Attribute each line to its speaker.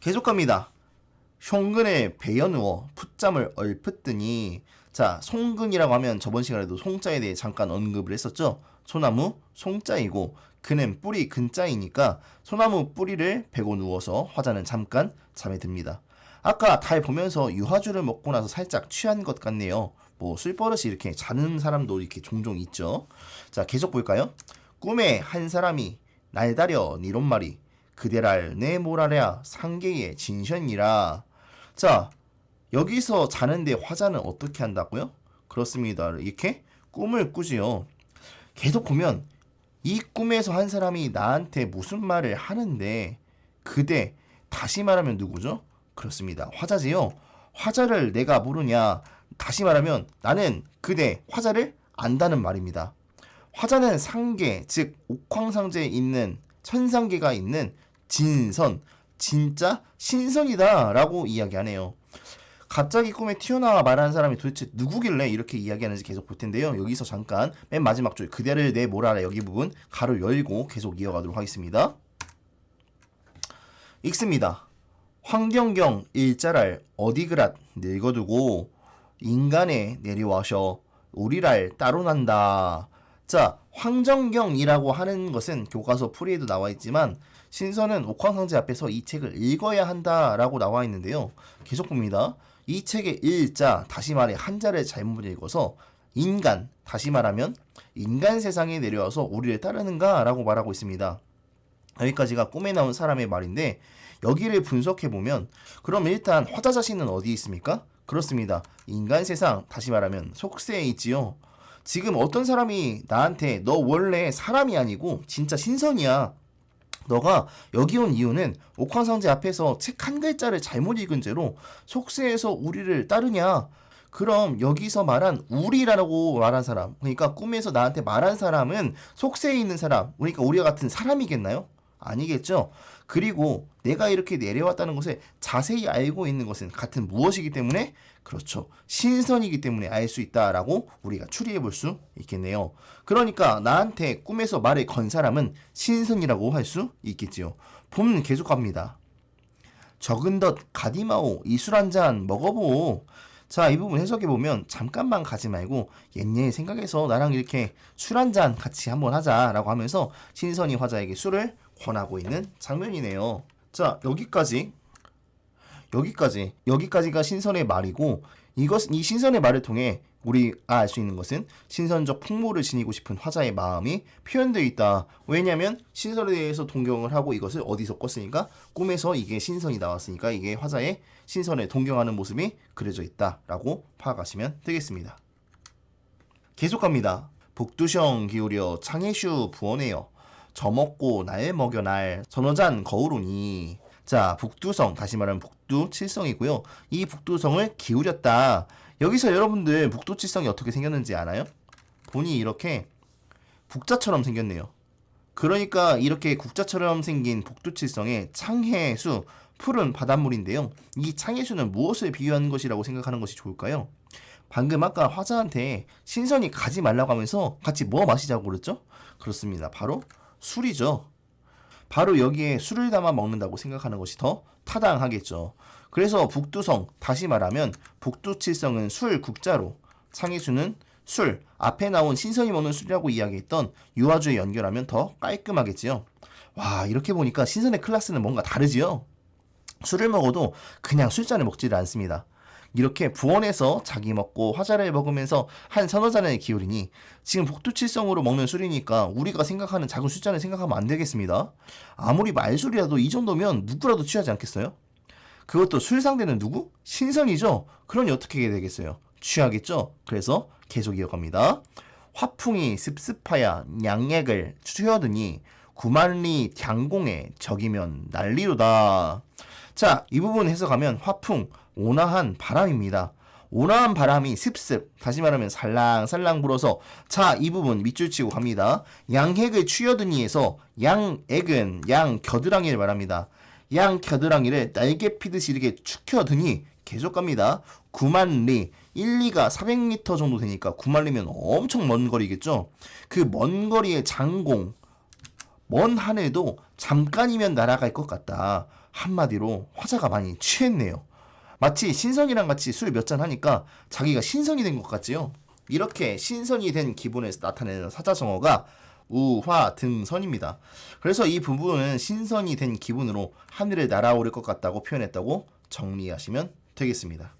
Speaker 1: 계속 갑니다. 흉근에 배여누워 풋잠을 얼풋더니 자 송근이라고 하면 저번 시간에도 송자에 대해 잠깐 언급을 했었죠. 소나무 송자이고 그는 뿌리 근자이니까 소나무 뿌리를 베고 누워서 화자는 잠깐 잠에 듭니다. 아까 달 보면서 유화주를 먹고 나서 살짝 취한 것 같네요. 뭐 술버릇이 이렇게 자는 사람도 이렇게 종종 있죠. 자 계속 볼까요? 꿈에 한 사람이 날다려 니론 말이 그대랄 내 모라랴 상계의 진션이라 자 여기서 자는데 화자는 어떻게 한다고요? 그렇습니다. 이렇게 꿈을 꾸지요. 계속 보면 이 꿈에서 한 사람이 나한테 무슨 말을 하는데 그대 다시 말하면 누구죠? 그렇습니다. 화자지요. 화자를 내가 모르냐? 다시 말하면 나는 그대 화자를 안다는 말입니다. 화자는 상계, 즉 옥황상제에 있는 천상계가 있는 진선, 진짜 신선이다 라고 이야기하네요. 갑자기 꿈에 튀어나와 말하는 사람이 도대체 누구길래 이렇게 이야기하는지 계속 볼 텐데요. 여기서 잠깐 맨 마지막 줄 그대를 내 뭐라라 여기 부분 가로 열고 계속 이어가도록 하겠습니다. 읽습니다. 황경경 일자랄 어디그랏 늙어두고 인간에 내려와셔 우리랄 따로 난다. 자, 황정경이라고 하는 것은 교과서 풀이에도 나와 있지만 신선은 옥황상제 앞에서 이 책을 읽어야 한다라고 나와 있는데요. 계속 봅니다. 이 책의 일자, 다시 말해 한자를 잘못 읽어서 인간, 다시 말하면 인간 세상에 내려와서 우리를 따르는가라고 말하고 있습니다. 여기까지가 꿈에 나온 사람의 말인데 여기를 분석해 보면 그럼 일단 화자 자신은 어디 있습니까? 그렇습니다. 인간 세상 다시 말하면 속세에 있지요. 지금 어떤 사람이 나한테 너 원래 사람이 아니고 진짜 신선이야. 너가 여기 온 이유는 옥황상제 앞에서 책 한 글자를 잘못 읽은 죄로 속세에서 우리를 따르냐? 그럼 여기서 말한 우리라고 말한 사람, 그러니까 꿈에서 나한테 말한 사람은 속세에 있는 사람, 그러니까 우리와 같은 사람이겠나요? 아니겠죠. 그리고 내가 이렇게 내려왔다는 것을 자세히 알고 있는 것은 같은 무엇이기 때문에 그렇죠. 신선이기 때문에 알 수 있다라고 우리가 추리해 볼 수 있겠네요. 그러니까 나한테 꿈에서 말을 건 사람은 신선이라고 할 수 있겠지요. 봄 계속 갑니다. 적은 덧 가디마오 이술 한 잔 먹어보. 자, 이 부분 해석해 보면 잠깐만 가지 말고 옛날 생각해서 나랑 이렇게 술 한 잔 같이 한번 하자라고 하면서 신선이 화자에게 술을 권하고 있는 장면이네요. 자, 여기까지 여기까지 여기까지가 신선의 말이고 이것 이 신선의 말을 통해 우리가 알 수 있는 것은 신선적 풍모를 지니고 싶은 화자의 마음이 표현되어 있다. 왜냐하면 신선에 대해서 동경을 하고 이것을 어디서 꿨으니까 꿈에서 이게 신선이 나왔으니까 이게 화자의 신선을 동경하는 모습이 그려져 있다라고 파악하시면 되겠습니다. 계속 갑니다. 북두성 기울여 창해슈 부원해요. 저먹고 날 먹여 날 선어잔 거울오니 자 북두성 다시 말하면 북두 칠성이고요. 이 북두성을 기울였다. 여기서 여러분들 북두 칠성이 어떻게 생겼는지 알아요? 본이 이렇게 북자처럼 생겼네요. 그러니까 이렇게 국자처럼 생긴 북두칠성의 창해수 푸른 바닷물인데요. 이 창해수는 무엇을 비유하는 것이라고 생각하는 것이 좋을까요? 방금 아까 화자한테 신선이 가지 말라고 하면서 같이 뭐 마시자고 그랬죠? 그렇습니다. 바로 술이죠. 바로 여기에 술을 담아 먹는다고 생각하는 것이 더 타당하겠죠. 그래서 북두성, 다시 말하면 북두칠성은 술 국자로, 창의수는 술, 앞에 나온 신선이 먹는 술이라고 이야기했던 유아주에 연결하면 더 깔끔하겠지요. 와, 이렇게 보니까 신선의 클래스는 뭔가 다르지요? 술을 먹어도 그냥 술잔을 먹지를 않습니다. 이렇게 부원해서 자기 먹고 화자를 먹으면서 한 서너 잔을 기울이니 지금 복두칠성으로 먹는 술이니까 우리가 생각하는 작은 술잔을 생각하면 안 되겠습니다. 아무리 말술이라도 이 정도면 누구라도 취하지 않겠어요? 그것도 술 상대는 누구? 신선이죠. 그러니 어떻게 해야 되겠어요? 취하겠죠. 그래서 계속 이어갑니다. 화풍이 습습하야 양액을 취하더니 구만리 량공에 적이면 난리로다. 자, 이 부분 해석하면 화풍, 온화한 바람입니다. 온화한 바람이 습습, 다시 말하면 살랑살랑 불어서 자, 이 부분 밑줄 치고 갑니다. 양핵을 취하더니에서 양액은 양 겨드랑이를 말합니다. 양 겨드랑이를 날개 피듯이 이렇게 축혀드니 계속 갑니다. 9만 리, 1, 2가 400m 정도 되니까 9만 리면 엄청 먼 거리겠죠. 그 먼 거리의 장공, 먼 하늘도 잠깐이면 날아갈 것 같다. 한마디로 화자가 많이 취했네요. 마치 신선이랑 같이 술 몇 잔 하니까 자기가 신선이 된 것 같지요. 이렇게 신선이 된 기분에서 나타내는 사자성어가 우화 등선입니다. 그래서 이 부분은 신선이 된 기분으로 하늘을 날아오를 것 같다고 표현했다고 정리하시면 되겠습니다.